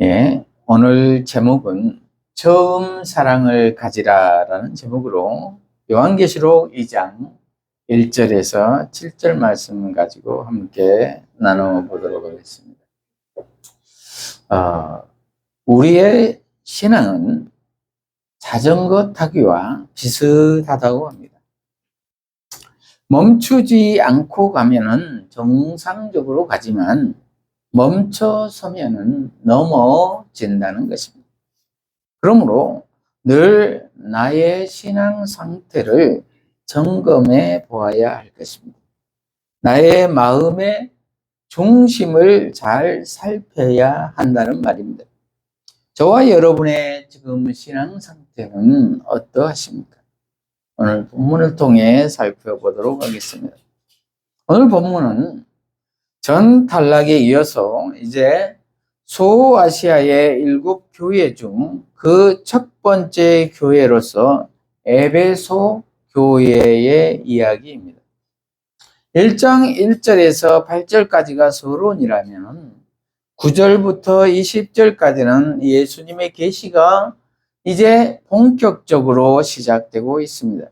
예, 오늘 제목은 처음 사랑을 가지라라는 제목으로 요한계시록 2장 1절에서 7절 말씀을 가지고 함께 나눠보도록 하겠습니다. 어, 우리의 신앙은 자전거 타기와 비슷하다고 합니다. 멈추지 않고 가면은 정상적으로 가지만 멈춰 서면은 넘어진다는 것입니다. 그러므로 늘 나의 신앙 상태를 점검해 보아야 할 것입니다. 나의 마음의 중심을 잘 살펴야 한다는 말입니다. 저와 여러분의 지금 신앙 상태는 어떠하십니까? 오늘 본문을 통해 살펴보도록 하겠습니다. 오늘 본문은 전 탈락에 이어서 이제 소아시아의 일곱 교회 중 그 첫 번째 교회로서 에베소 교회의 이야기입니다. 1장 1절에서 8절까지가 서론이라면 9절부터 20절까지는 예수님의 계시가 이제 본격적으로 시작되고 있습니다.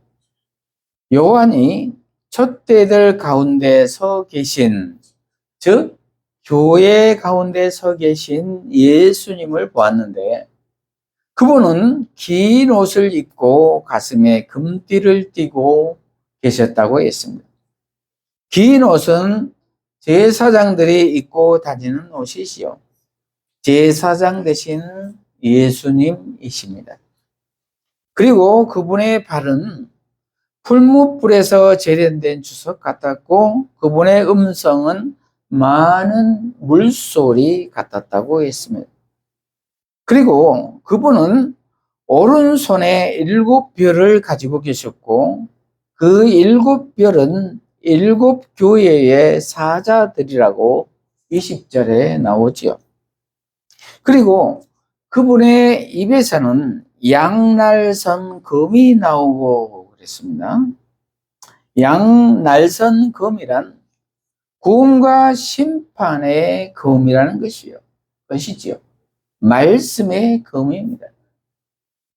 요한이 첫대들 가운데 서 계신 즉 교회 가운데 서 계신 예수님을 보았는데 그분은 긴 옷을 입고 가슴에 금띠를 띠고 계셨다고 했습니다. 긴 옷은 제사장들이 입고 다니는 옷이시요. 제사장 대신 예수님이십니다. 그리고 그분의 발은 풀무불에서 재련된 주석 같았고 그분의 음성은 많은 물소리 같았다고 했습니다. 그리고 그분은 오른손에 일곱 별을 가지고 계셨고 그 일곱 별은 일곱 교회의 사자들이라고 20절에 나오지요. 그리고 그분의 입에서는 양날선 검이 나오고 그랬습니다. 양날선 검이란 구음과 심판의 검이라는 것이요. 것이지요. 말씀의 검입니다.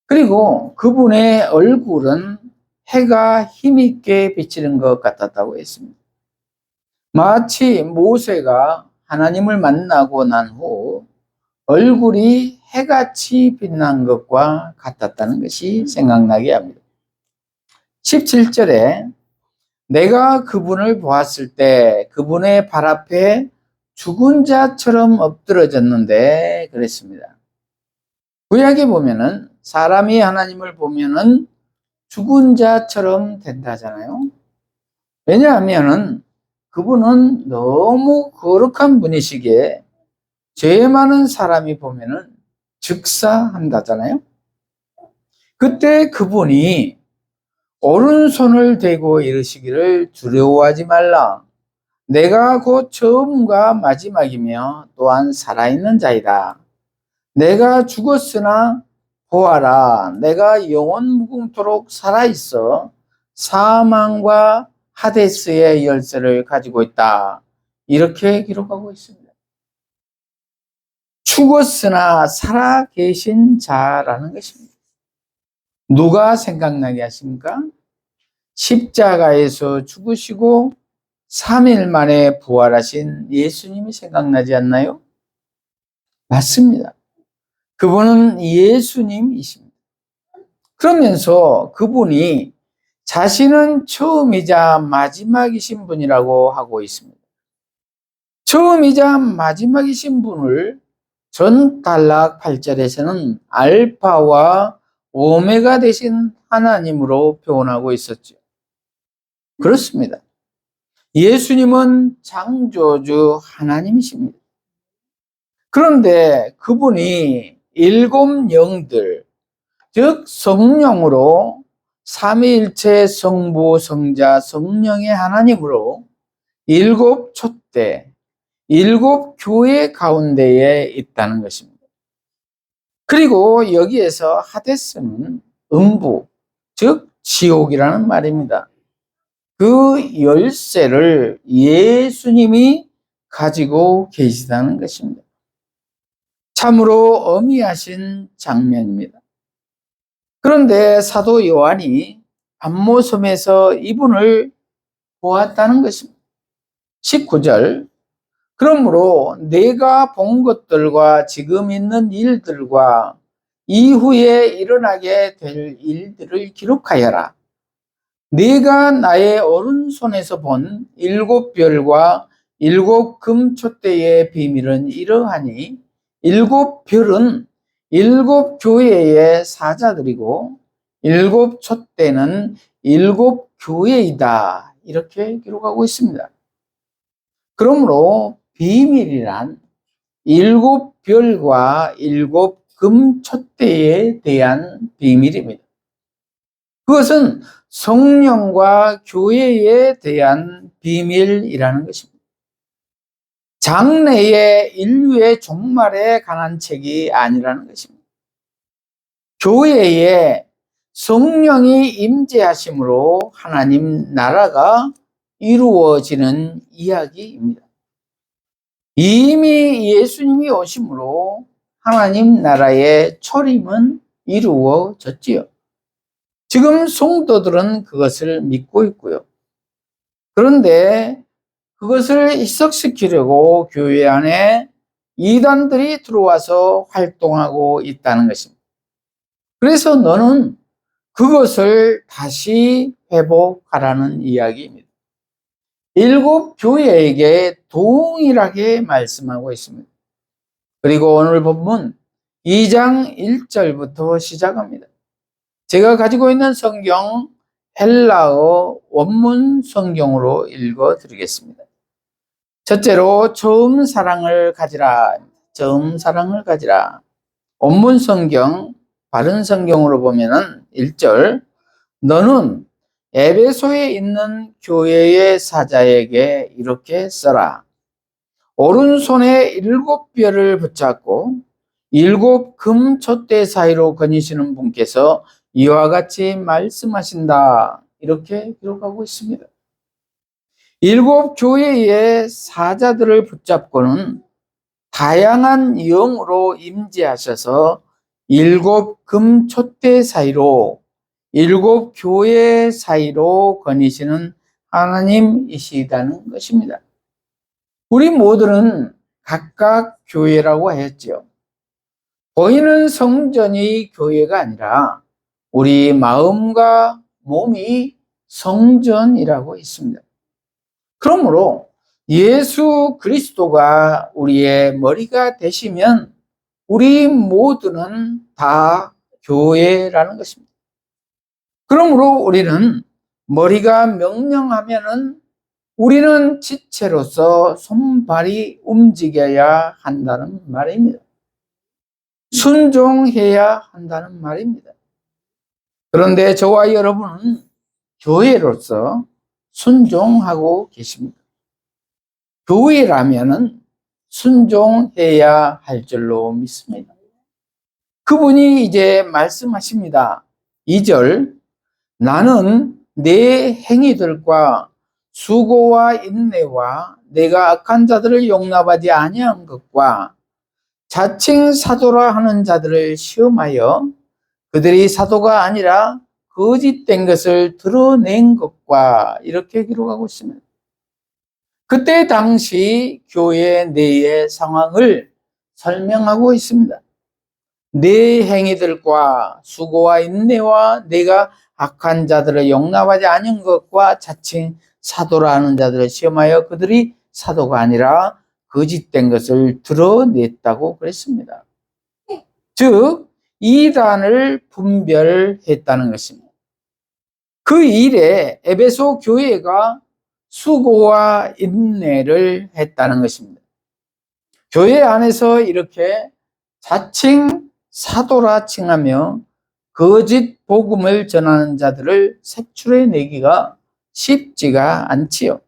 그리고 그분의 얼굴은 해가 힘있게 비치는 것 같았다고 했습니다. 마치 모세가 하나님을 만나고 난 후 얼굴이 해같이 빛난 것과 같았다는 것이 생각나게 합니다. 17절에 내가 그분을 보았을 때 그분의 발 앞에 죽은 자처럼 엎드러졌는데 그랬습니다. 구약에 보면은 사람이 하나님을 보면은 죽은 자처럼 된다잖아요. 왜냐하면은 그분은 너무 거룩한 분이시기에 죄 많은 사람이 보면은 즉사한다잖아요. 그때 그분이 오른손을 대고 이르시기를 두려워하지 말라. 내가 곧 처음과 마지막이며 또한 살아있는 자이다. 내가 죽었으나 보아라. 내가 영원 무궁토록 살아있어 사망과 하데스의 열쇠를 가지고 있다. 이렇게 기록하고 있습니다. 죽었으나 살아 계신 자라는 것입니다. 누가 생각나게 하십니까? 십자가에서 죽으시고 3일 만에 부활하신 예수님이 생각나지 않나요? 맞습니다. 그분은 예수님이십니다. 그러면서 그분이 자신은 처음이자 마지막이신 분이라고 하고 있습니다. 처음이자 마지막이신 분을 전 단락 8절에서는 알파와 오메가 되신 하나님으로 표현하고 있었죠. 그렇습니다. 예수님은 창조주 하나님이십니다. 그런데 그분이 일곱 영들, 즉 성령으로 삼위일체 성부, 성자, 성령의 하나님으로 일곱 촛대, 일곱 교회 가운데에 있다는 것입니다. 그리고 여기에서 하데스는 음부, 즉 지옥이라는 말입니다. 그 열쇠를 예수님이 가지고 계시다는 것입니다. 참으로 어미하신 장면입니다. 그런데 사도 요한이 안모섬에서 이분을 보았다는 것입니다. 19절 그러므로 내가 본 것들과 지금 있는 일들과 이후에 일어나게 될 일들을 기록하여라. 네가 나의 오른손에서 본 일곱 별과 일곱 금촛대의 비밀은 이러하니 일곱 별은 일곱 교회의 사자들이고 일곱 촛대는 일곱 교회이다. 이렇게 기록하고 있습니다. 그러므로 비밀이란 일곱 별과 일곱 금촛대에 대한 비밀입니다. 그것은 성령과 교회에 대한 비밀이라는 것입니다. 장래의 인류의 종말에 관한 책이 아니라는 것입니다. 교회에 성령이 임재하심으로 하나님 나라가 이루어지는 이야기입니다. 이미 예수님이 오심으로 하나님 나라의 초림은 이루어졌지요. 지금 성도들은 그것을 믿고 있고요. 그런데 그것을 희석시키려고 교회 안에 이단들이 들어와서 활동하고 있다는 것입니다. 그래서 너는 그것을 다시 회복하라는 이야기입니다. 일곱 교회에게 동일하게 말씀하고 있습니다. 그리고 오늘 본문 2장 1절부터 시작합니다. 제가 가지고 있는 성경 헬라어 원문 성경으로 읽어 드리겠습니다. 첫째로 처음 사랑을 가지라. 처음 사랑을 가지라. 원문 성경 바른 성경으로 보면은 1절 너는 에베소에 있는 교회의 사자에게 이렇게 써라. 오른손에 일곱 별을 붙잡고 일곱 금 촛대 사이로 거니시는 분께서 이와 같이 말씀하신다. 이렇게 기록하고 있습니다. 일곱 교회의 사자들을 붙잡고는 다양한 영으로 임재하셔서 일곱 금 촛대 사이로 일곱 교회 사이로 거니시는 하나님이시다는 것입니다. 우리 모두는 각각 교회라고 했죠. 보이는 성전이 교회가 아니라 우리 마음과 몸이 성전이라고 있습니다. 그러므로 예수 그리스도가 우리의 머리가 되시면 우리 모두는 다 교회라는 것입니다. 그러므로 우리는 머리가 명령하면은 우리는 지체로서 손발이 움직여야 한다는 말입니다. 순종해야 한다는 말입니다. 그런데 저와 여러분은 교회로서 순종하고 계십니다. 교회라면은 순종해야 할 줄로 믿습니다. 그분이 이제 말씀하십니다. 2절 나는 내 행위들과 수고와 인내와 내가 악한 자들을 용납하지 아니한 것과 자칭 사도라 하는 자들을 시험하여 그들이 사도가 아니라 거짓된 것을 드러낸 것과 이렇게 기록하고 있습니다. 그때 당시 교회 내의 상황을 설명하고 있습니다. 내 행위들과 수고와 인내와 내가 악한 자들을 용납하지 않은 것과 자칭 사도라 하는 자들을 시험하여 그들이 사도가 아니라 거짓된 것을 드러냈다고 그랬습니다. 즉, 이단을 분별했다는 것입니다. 그 일에 에베소 교회가 수고와 인내를 했다는 것입니다. 교회 안에서 이렇게 자칭 사도라 칭하며 거짓 복음을 전하는 자들을 색출해 내기가 쉽지가 않지요.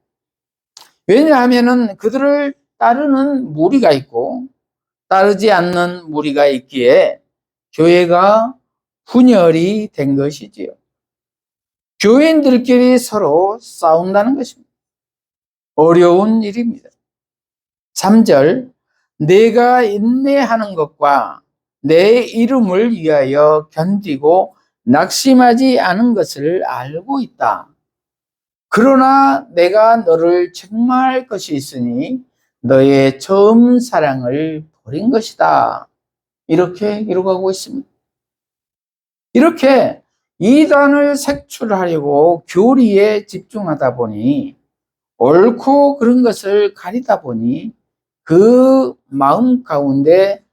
왜냐하면 그들을 따르는 무리가 있고 따르지 않는 무리가 있기에 교회가 분열이 된 것이지요. 교인들끼리 서로 싸운다는 것입니다. 어려운 일입니다. 3절 내가 인내하는 것과 내 이름을 위하여 견디고 낙심하지 않은 것을 알고 있다. 그러나 내가 너를 책망할 것이 있으니 너의 처음 사랑을 버린 것이다. 이렇게 기록하고 있습니다. 이렇게 이단을 색출하려고 교리에 집중하다 보니 옳고 그런 것을 가리다 보니 그 마음 가운데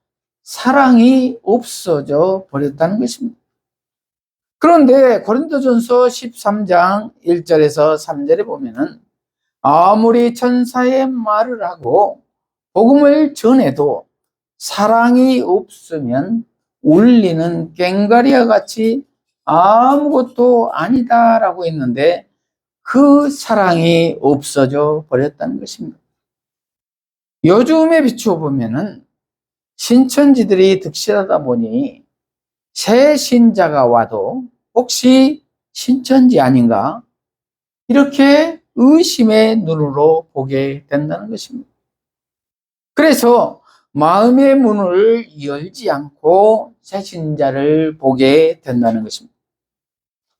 사랑이 없어져 버렸다는 것입니다. 그런데 고린도전서 13장 1절에서 3절에 보면은 아무리 천사의 말을 하고 복음을 전해도 사랑이 없으면 울리는 꽹가리와 같이 아무것도 아니다라고 했는데 그 사랑이 없어져 버렸다는 것입니다. 요즘에 비추어 보면은 신천지들이 득실하다 보니 새 신자가 와도 혹시 신천지 아닌가? 이렇게 의심의 눈으로 보게 된다는 것입니다. 그래서 마음의 문을 열지 않고 새 신자를 보게 된다는 것입니다.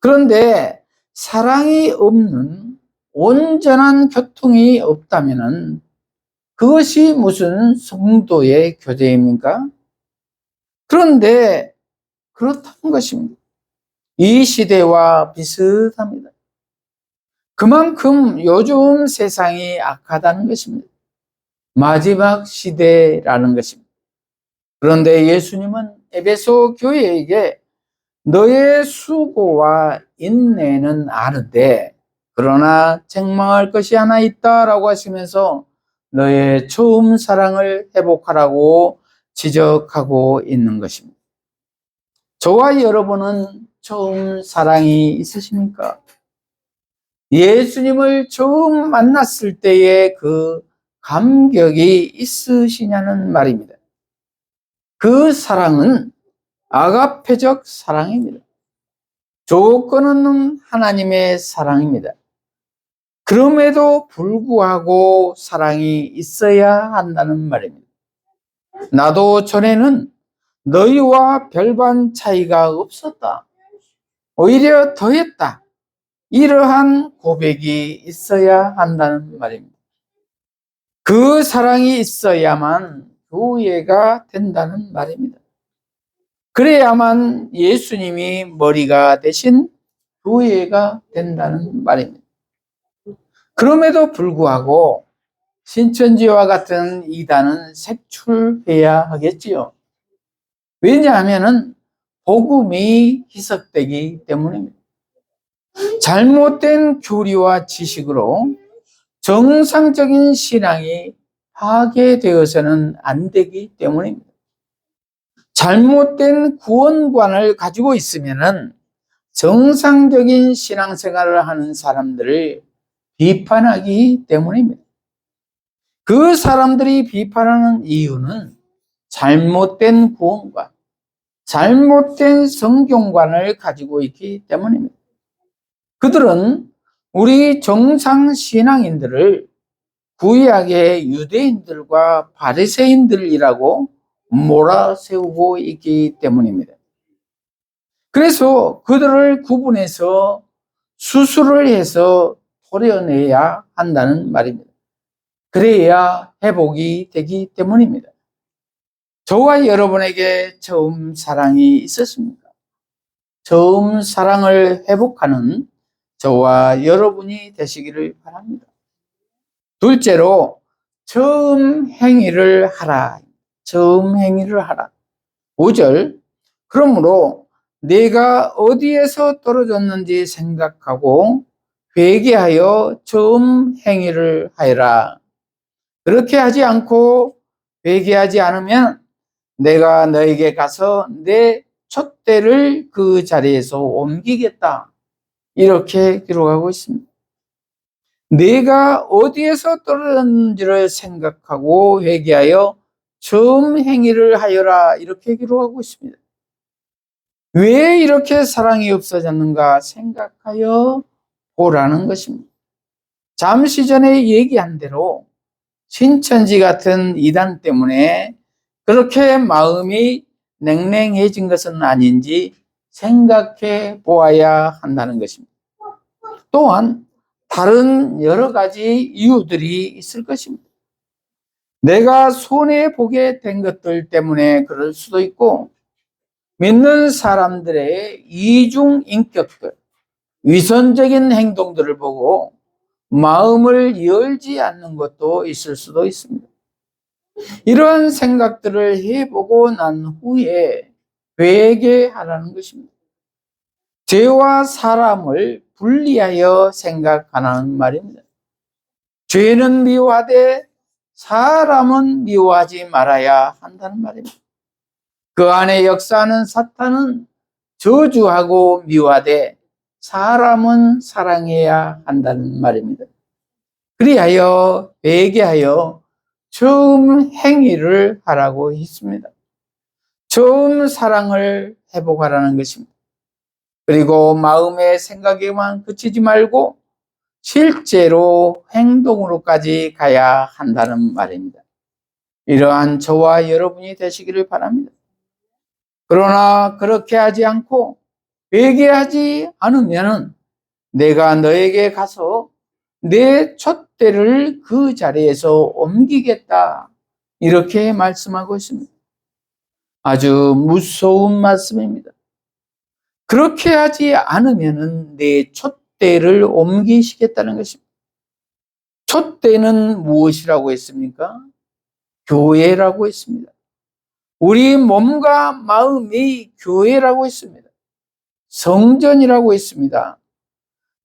그런데 사랑이 없는 온전한 교통이 없다면 그것이 무슨 성도의 교제입니까? 그런데 그렇다는 것입니다. 이 시대와 비슷합니다. 그만큼 요즘 세상이 악하다는 것입니다. 마지막 시대라는 것입니다. 그런데 예수님은 에베소 교회에게 너의 수고와 인내는 아는데 그러나 책망할 것이 하나 있다라고 하시면서 너의 처음 사랑을 회복하라고 지적하고 있는 것입니다. 저와 여러분은 처음 사랑이 있으십니까? 예수님을 처음 만났을 때의 그 감격이 있으시냐는 말입니다. 그 사랑은 아가페적 사랑입니다. 조건 없는 하나님의 사랑입니다. 그럼에도 불구하고 사랑이 있어야 한다는 말입니다. 나도 전에는 너희와 별반 차이가 없었다. 오히려 더했다. 이러한 고백이 있어야 한다는 말입니다. 그 사랑이 있어야만 교회가 된다는 말입니다. 그래야만 예수님이 머리가 되신 교회가 된다는 말입니다. 그럼에도 불구하고 신천지와 같은 이단은 색출해야 하겠지요. 왜냐하면 복음이 희석되기 때문입니다. 잘못된 교리와 지식으로 정상적인 신앙이 파괴되어서는 안 되기 때문입니다. 잘못된 구원관을 가지고 있으면은 정상적인 신앙생활을 하는 사람들을 비판하기 때문입니다. 그 사람들이 비판하는 이유는 잘못된 구원관, 잘못된 성경관을 가지고 있기 때문입니다. 그들은 우리 정상 신앙인들을 구약의 유대인들과 바리새인들이라고 몰아세우고 있기 때문입니다. 그래서 그들을 구분해서 수술을 해서 토려내야 한다는 말입니다. 그래야 회복이 되기 때문입니다. 저와 여러분에게 처음 사랑이 있었습니까? 처음 사랑을 회복하는 저와 여러분이 되시기를 바랍니다. 둘째로, 처음 행위를 하라. 처음 행위를 하라. 5절. 그러므로 내가 어디에서 떨어졌는지 생각하고 회개하여 처음 행위를 하여라. 그렇게 하지 않고 회개하지 않으면 내가 너에게 가서 내 촛대를 그 자리에서 옮기겠다. 이렇게 기록하고 있습니다. 내가 어디에서 떨어졌는지를 생각하고 회개하여 처음 행위를 하여라. 이렇게 기록하고 있습니다. 왜 이렇게 사랑이 없어졌는가 생각하여 보라는 것입니다. 잠시 전에 얘기한 대로 신천지 같은 이단 때문에 그렇게 마음이 냉랭해진 것은 아닌지 생각해 보아야 한다는 것입니다. 또한 다른 여러 가지 이유들이 있을 것입니다. 내가 손해 보게 된 것들 때문에 그럴 수도 있고, 믿는 사람들의 이중 인격들, 위선적인 행동들을 보고 마음을 열지 않는 것도 있을 수도 있습니다. 이러한 생각들을 해보고 난 후에 회개하라는 것입니다. 죄와 사람을 분리하여 생각하는 말입니다. 죄는 미워하되 사람은 미워하지 말아야 한다는 말입니다. 그 안에 역사하는 사탄은 저주하고 미워하되 사람은 사랑해야 한다는 말입니다. 그리하여 회개하여 처음 행위를 하라고 했습니다. 처음 사랑을 회복하라는 것입니다. 그리고 마음의 생각에만 그치지 말고 실제로 행동으로까지 가야 한다는 말입니다. 이러한 저와 여러분이 되시기를 바랍니다. 그러나 그렇게 하지 않고 회개하지 않으면 내가 너에게 가서 내 촛대를 그 자리에서 옮기겠다. 이렇게 말씀하고 있습니다. 아주 무서운 말씀입니다. 그렇게 하지 않으면 내 촛대를 옮기시겠다는 것입니다. 촛대는 무엇이라고 했습니까? 교회라고 했습니다. 우리 몸과 마음이 교회라고 했습니다. 성전이라고 했습니다.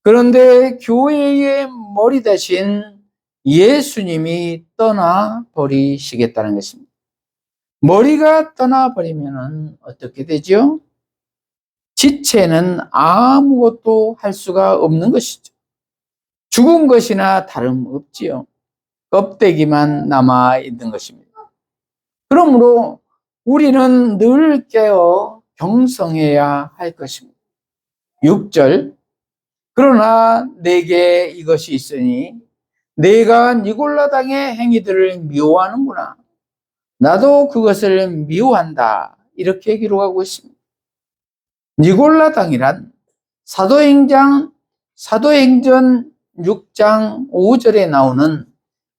그런데 교회의 머리 대신 예수님이 떠나 버리시겠다는 것입니다. 머리가 떠나 버리면 어떻게 되죠? 지체는 아무것도 할 수가 없는 것이죠. 죽은 것이나 다름없지요. 껍데기만 남아 있는 것입니다. 그러므로 우리는 늘 깨어 경성해야 할 것입니다. 6절 그러나 내게 이것이 있으니 내가 니골라 당의 행위들을 미워하는구나. 나도 그것을 미워한다. 이렇게 기록하고 있습니다. 니골라 당이란 사도행장 사도행전 6장 5절에 나오는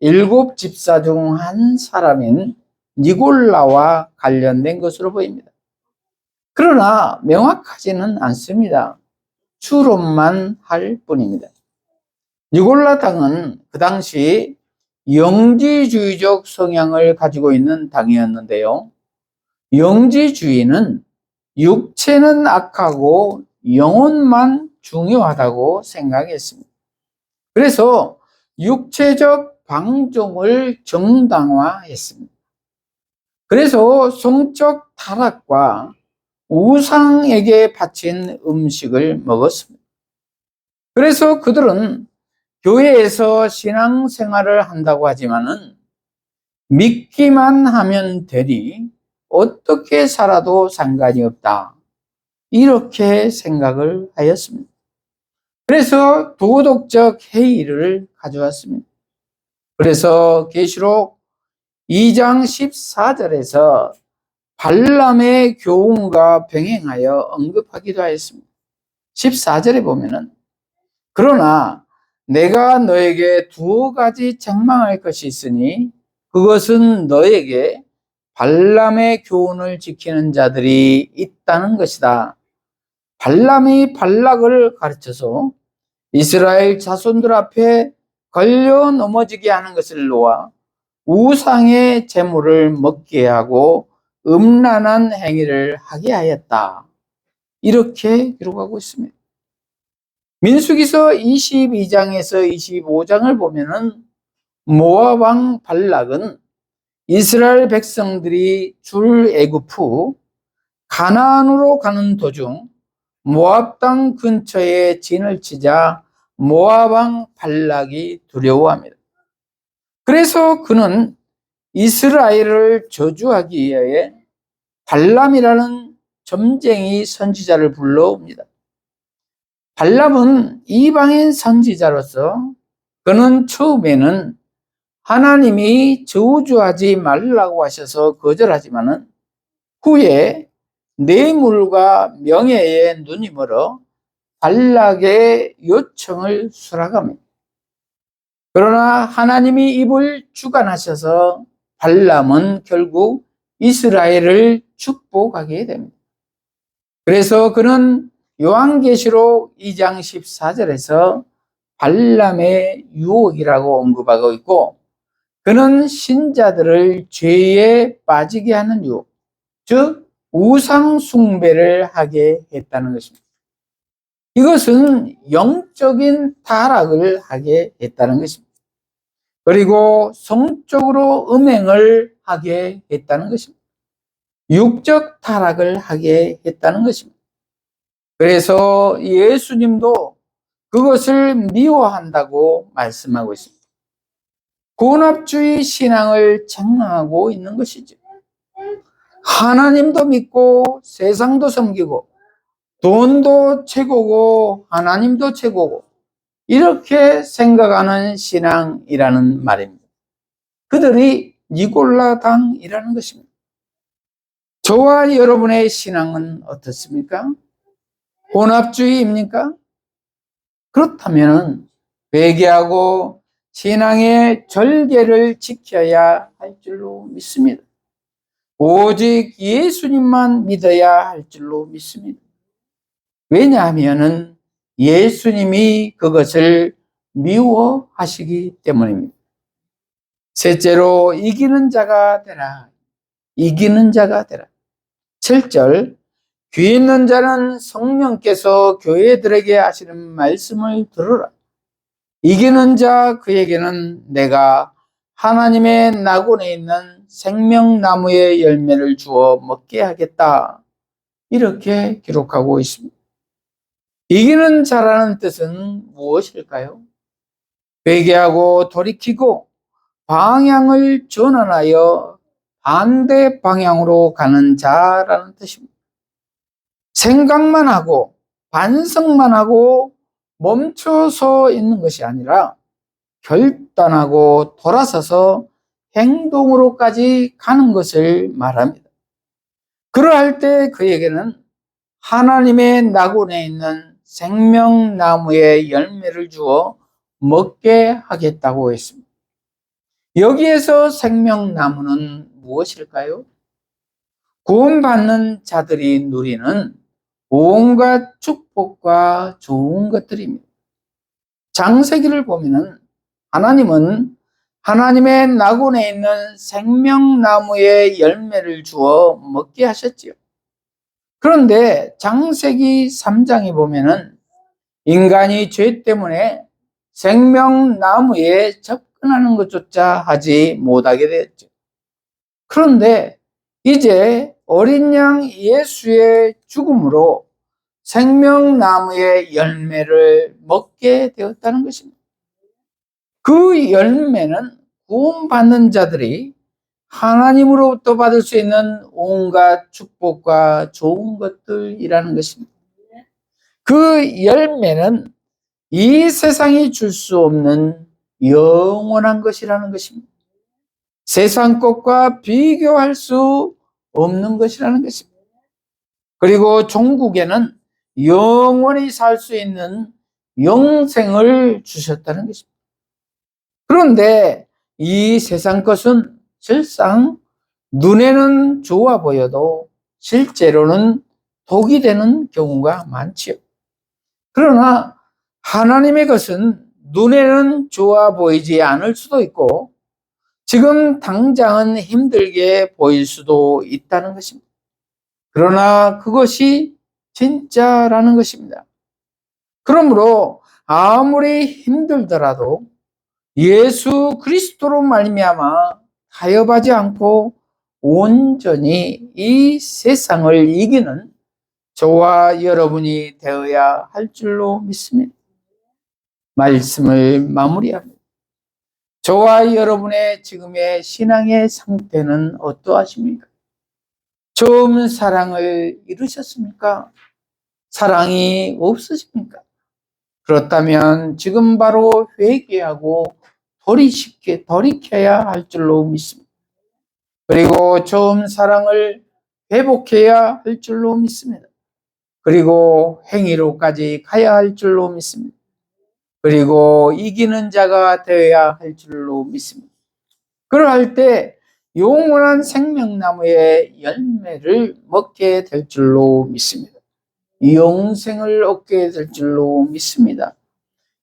일곱 집사 중 한 사람인 니골라와 관련된 것으로 보입니다. 그러나 명확하지는 않습니다. 추론만 할 뿐입니다. 니골라 당은 그 당시 영지주의적 성향을 가지고 있는 당이었는데요. 영지주의는 육체는 악하고 영혼만 중요하다고 생각했습니다. 그래서 육체적 방종을 정당화했습니다. 그래서 성적 타락과 우상에게 바친 음식을 먹었습니다. 그래서 그들은 교회에서 신앙생활을 한다고 하지만은 믿기만 하면 되니 어떻게 살아도 상관이 없다. 이렇게 생각을 하였습니다. 그래서 도덕적 해이를 가져왔습니다. 그래서 계시록 2장 14절에서 발람의 교훈과 병행하여 언급하기도 하였습니다. 14절에 보면은 그러나 내가 너에게 두 가지 책망할 것이 있으니 그것은 너에게 발람의 교훈을 지키는 자들이 있다는 것이다. 발람이 발락을 가르쳐서 이스라엘 자손들 앞에 걸려 넘어지게 하는 것을 놓아 우상의 재물을 먹게 하고 음란한 행위를 하게 하였다. 이렇게 기록하고 있습니다. 민수기서 22장에서 25장을 보면은 모압 왕 발락은 이스라엘 백성들이 줄 애굽 후 가나안으로 가는 도중 모압 땅 근처에 진을 치자 모압 왕 발락이 두려워합니다. 그래서 그는 이스라엘을 저주하기 위해 발람이라는 점쟁이 선지자를 불러옵니다. 발람은 이방인 선지자로서 그는 처음에는 하나님이 저주하지 말라고 하셔서 거절하지만은 후에 뇌물과 명예에 눈이 멀어 발락의 요청을 수락합니다. 그러나 하나님이 입을 주관하셔서 발람은 결국 이스라엘을 축복하게 됩니다. 그래서 그는 요한계시록 2장 14절에서 발람의 유혹이라고 언급하고 있고 그는 신자들을 죄에 빠지게 하는 유혹, 즉 우상 숭배를 하게 했다는 것입니다. 이것은 영적인 타락을 하게 했다는 것입니다. 그리고 성적으로 음행을 하게 했다는 것입니다. 육적 타락을 하게 했다는 것입니다. 그래서 예수님도 그것을 미워한다고 말씀하고 있습니다. 혼합주의 신앙을 장망하고 있는 것이죠. 하나님도 믿고 세상도 섬기고 돈도 최고고 하나님도 최고고 이렇게 생각하는 신앙이라는 말입니다. 그들이 니골라당이라는 것입니다. 저와 여러분의 신앙은 어떻습니까? 혼합주의입니까? 그렇다면 회개하고 신앙의 절개를 지켜야 할 줄로 믿습니다. 오직 예수님만 믿어야 할 줄로 믿습니다. 왜냐하면 예수님이 그것을 미워하시기 때문입니다. 셋째로 이기는 자가 되라. 이기는 자가 되라. 7절 귀 있는 자는 성령께서 교회들에게 하시는 말씀을 들으라. 이기는 자 그에게는 내가 하나님의 낙원에 있는 생명나무의 열매를 주어 먹게 하겠다. 이렇게 기록하고 있습니다. 이기는 자라는 뜻은 무엇일까요? 회개하고 돌이키고 방향을 전환하여 반대 방향으로 가는 자라는 뜻입니다. 생각만 하고 반성만 하고 멈춰서 있는 것이 아니라 결단하고 돌아서서 행동으로까지 가는 것을 말합니다. 그러할 때 그에게는 하나님의 낙원에 있는 생명나무의 열매를 주어 먹게 하겠다고 했습니다. 여기에서 생명나무는 무엇일까요? 구원받는 자들이 누리는 온갖 축복과 좋은 것들입니다. 장세기를 보면은 하나님은 하나님의 낙원에 있는 생명나무의 열매를 주어 먹게 하셨지요. 그런데 장세기 3장에 보면은 인간이 죄 때문에 생명나무에 접근하는 것조차 하지 못하게 되었죠. 그런데 이제 어린 양 예수의 죽음으로 생명나무의 열매를 먹게 되었다는 것입니다. 그 열매는 구원받는 자들이 하나님으로부터 받을 수 있는 온갖 축복과 좋은 것들이라는 것입니다. 그 열매는 이 세상이 줄 수 없는 영원한 것이라는 것입니다. 세상 것과 비교할 수 없는 것이라는 것입니다. 그리고 종국에는 영원히 살 수 있는 영생을 주셨다는 것입니다. 그런데 이 세상 것은 실상 눈에는 좋아 보여도 실제로는 독이 되는 경우가 많지요. 그러나 하나님의 것은 눈에는 좋아 보이지 않을 수도 있고 지금 당장은 힘들게 보일 수도 있다는 것입니다. 그러나 그것이 진짜라는 것입니다. 그러므로 아무리 힘들더라도 예수 그리스도로 말미암아 타협하지 않고 온전히 이 세상을 이기는 저와 여러분이 되어야 할 줄로 믿습니다. 말씀을 마무리합니다. 저와 여러분의 지금의 신앙의 상태는 어떠하십니까? 처음 사랑을 잃으셨습니까? 사랑이 없으십니까? 그렇다면 지금 바로 회개하고 돌이키게, 돌이켜야 할 줄로 믿습니다. 그리고 처음 사랑을 회복해야 할 줄로 믿습니다. 그리고 행위로까지 가야 할 줄로 믿습니다. 그리고 이기는 자가 되어야 할 줄로 믿습니다. 그러할 때 영원한 생명나무의 열매를 먹게 될 줄로 믿습니다. 영생을 얻게 될 줄로 믿습니다.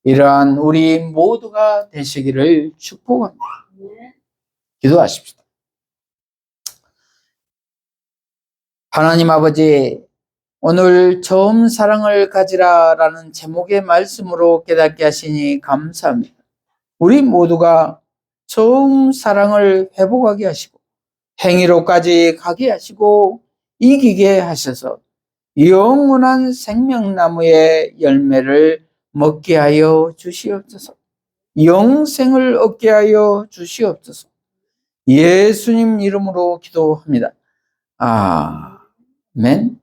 이러한 우리 모두가 되시기를 축복합니다. 기도하십시다. 하나님 아버지, 오늘 처음 사랑을 가지라 라는 제목의 말씀으로 깨닫게 하시니 감사합니다. 우리 모두가 처음 사랑을 회복하게 하시고 행위로까지 가게 하시고 이기게 하셔서 영원한 생명나무의 열매를 먹게 하여 주시옵소서. 영생을 얻게 하여 주시옵소서. 예수님 이름으로 기도합니다. 아멘.